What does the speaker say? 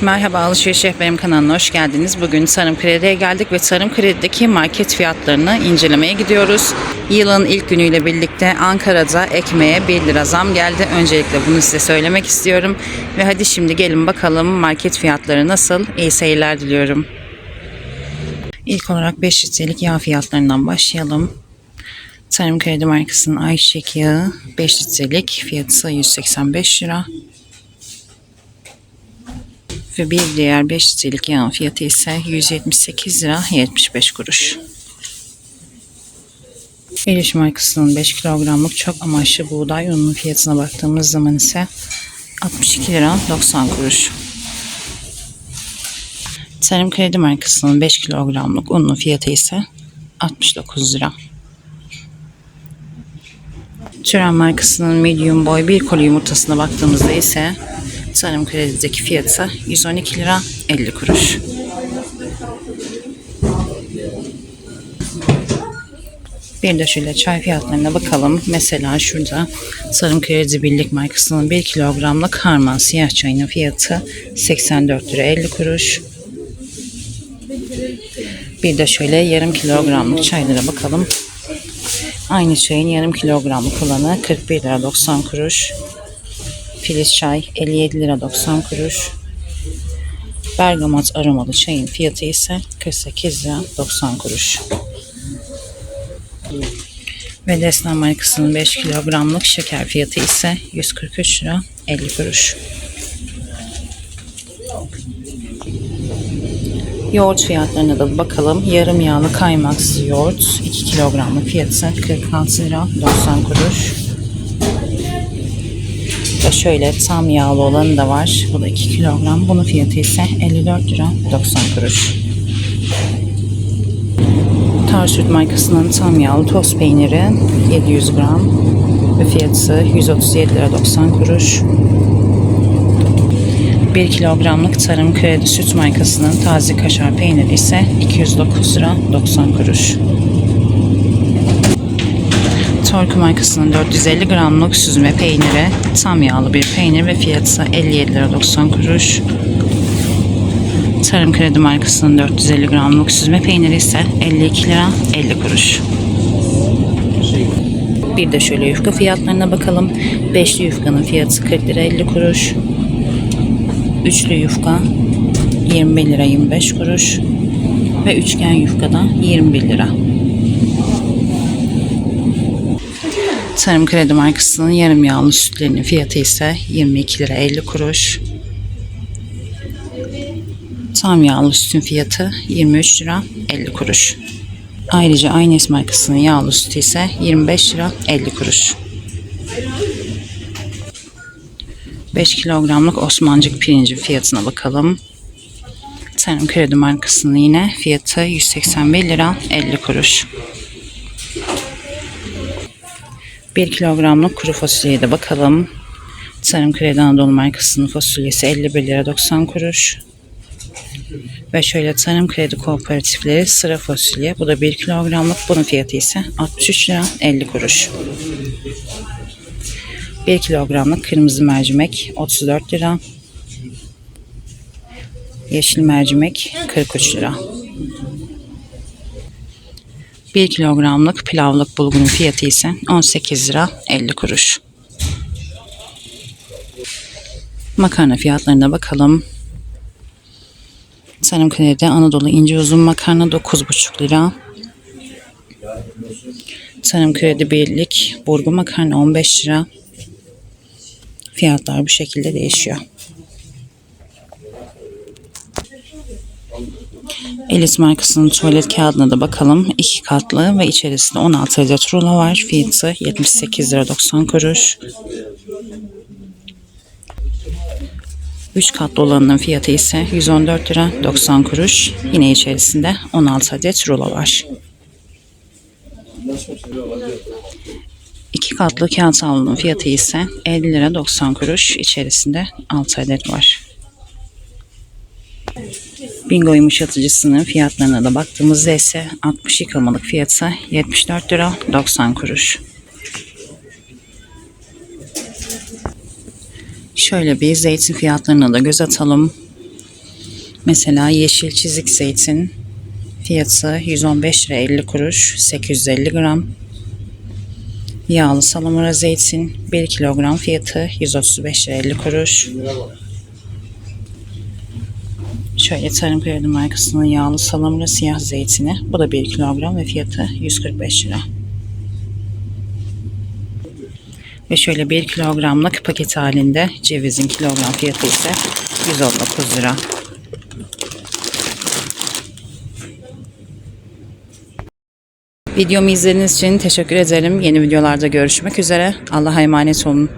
Merhaba Alışveriş Rehberim kanalına hoş geldiniz. Bugün Tarım Kredi'ye geldik ve Tarım Kredi'deki market fiyatlarını incelemeye gidiyoruz. Yılın ilk günüyle birlikte Ankara'da ekmeğe 1 lira zam geldi. Öncelikle bunu size söylemek istiyorum. Ve hadi şimdi gelin bakalım market fiyatları nasıl? İyi seyirler diliyorum. İlk olarak 5 litrelik yağ fiyatlarından başlayalım. Tarım Kredi markasının ayçiçek yağı 5 litrelik fiyatı 185 lira. Ve bir diğer 5 litrelik yağın fiyatı ise 178 lira 75 kuruş. Eliş markasının 5 kilogramlık çok amaçlı buğday ununun fiyatına baktığımız zaman ise 62 lira 90 kuruş. Tarım Kredi markasının 5 kilogramlık unun fiyatı ise 69 lira. Türen markasının medium boy bir koli yumurtasına baktığımızda ise Tarım Kredi'deki fiyatı 112 lira 50 kuruş. Bir de şöyle çay fiyatlarına bakalım. Mesela şurada Tarım Kredi Birlik markasının 1 kilogramlık harman siyah çayının fiyatı 84 lira 50 kuruş. Bir de şöyle yarım kilogramlık çaylara bakalım. Aynı çayın yarım kilogramlık olanı 41 lira 90 kuruş. Filiz çay 57 lira 90 kuruş. Bergamot aromalı çayın fiyatı ise 48 lira 90 kuruş. Ve Desna markasının 5 kilogramlık şeker fiyatı ise 143 lira 50 kuruş. Yoğurt fiyatlarına da bakalım. Yarım yağlı kaymaksız yoğurt 2 kilogramlık fiyatı 46 lira 90 kuruş. Ve şöyle tam yağlı olanı da var. Bu da 2 kilogram. Bunun fiyatı ise 54 lira 90 kuruş. Tarsüt markasının tam yağlı toz peyniri 700 gram ve fiyatı 137 lira 90 kuruş. 1 kilogramlık Tarım Kredi Süt markasının taze kaşar peyniri ise 209 lira 90 kuruş. Torku markasının 450 gramlık süzme peyniri tam yağlı bir peynir ve fiyatı 57 lira 90 kuruş. Tarım Kredi markasının 450 gramlık süzme peyniri ise 52 lira 50 kuruş. Bir de şöyle yufka fiyatlarına bakalım. Beşli yufkanın fiyatı 40 lira 50 kuruş. Üçlü yufka 21 lira 25 kuruş. Ve üçgen yufkada 21 lira. Tarım Kredi markasının yarım yağlı sütlerinin fiyatı ise 22 lira 50 kuruş. Tam yağlı sütün fiyatı 23 lira 50 kuruş. Ayrıca Aynes markasının yağlı sütü ise 25 lira 50 kuruş. 5 kilogramlık Osmancık pirincin fiyatına bakalım. Tarım Kredi markasının yine fiyatı 181 lira 50 kuruş. 1 kilogramlık kuru fasulyeye de bakalım. Tarım Kredi Anadolu markasının fasulyesi 51 lira 90 kuruş. Ve şöyle Tarım Kredi Kooperatifleri sıra fasulye. Bu da 1 kilogramlık. Bunun fiyatı ise 63 lira 50 kuruş. 1 kilogramlık kırmızı mercimek 34 lira. Yeşil mercimek 43 lira. 1 kilogramlık pilavlık bulgurun fiyatı ise 18 lira 50 kuruş. Makarna fiyatlarına bakalım. Tarım Kredi Anadolu ince uzun makarna 9,5 lira. Tarım Kredi Birlik burgu makarna 15 lira. Fiyatlar bu şekilde değişiyor. Elis markasının tuvalet kağıdına da bakalım. İki katlı ve içerisinde 16 adet rulo var. Fiyatı 78 lira 90 kuruş. 3 katlı olanın fiyatı ise 114 lira 90 kuruş. Yine içerisinde 16 adet rulo var. 2 katlı kağıt havlunun fiyatı ise 50 lira 90 kuruş. İçerisinde 6 adet var. Bingo yumuşatıcısının fiyatlarına da baktığımızda ise 60 yıkamalık fiyatı 74 lira 90 kuruş. Şöyle bir zeytin fiyatlarına da göz atalım. Mesela yeşil çizik zeytin fiyatı 115 lira 50 kuruş 850 gram. Yağlı salamura zeytin 1 kilogram fiyatı 135 lira 50 kuruş. Şöyle Tarım Kredi markasının yağlı salamura siyah zeytini. Bu da 1 kilogram ve fiyatı 145 lira. Ve şöyle 1 kilogramlık paket halinde cevizin kilogram fiyatı ise 119 lira. Videomu izlediğiniz için teşekkür ederim. Yeni videolarda görüşmek üzere. Allah'a emanet olun.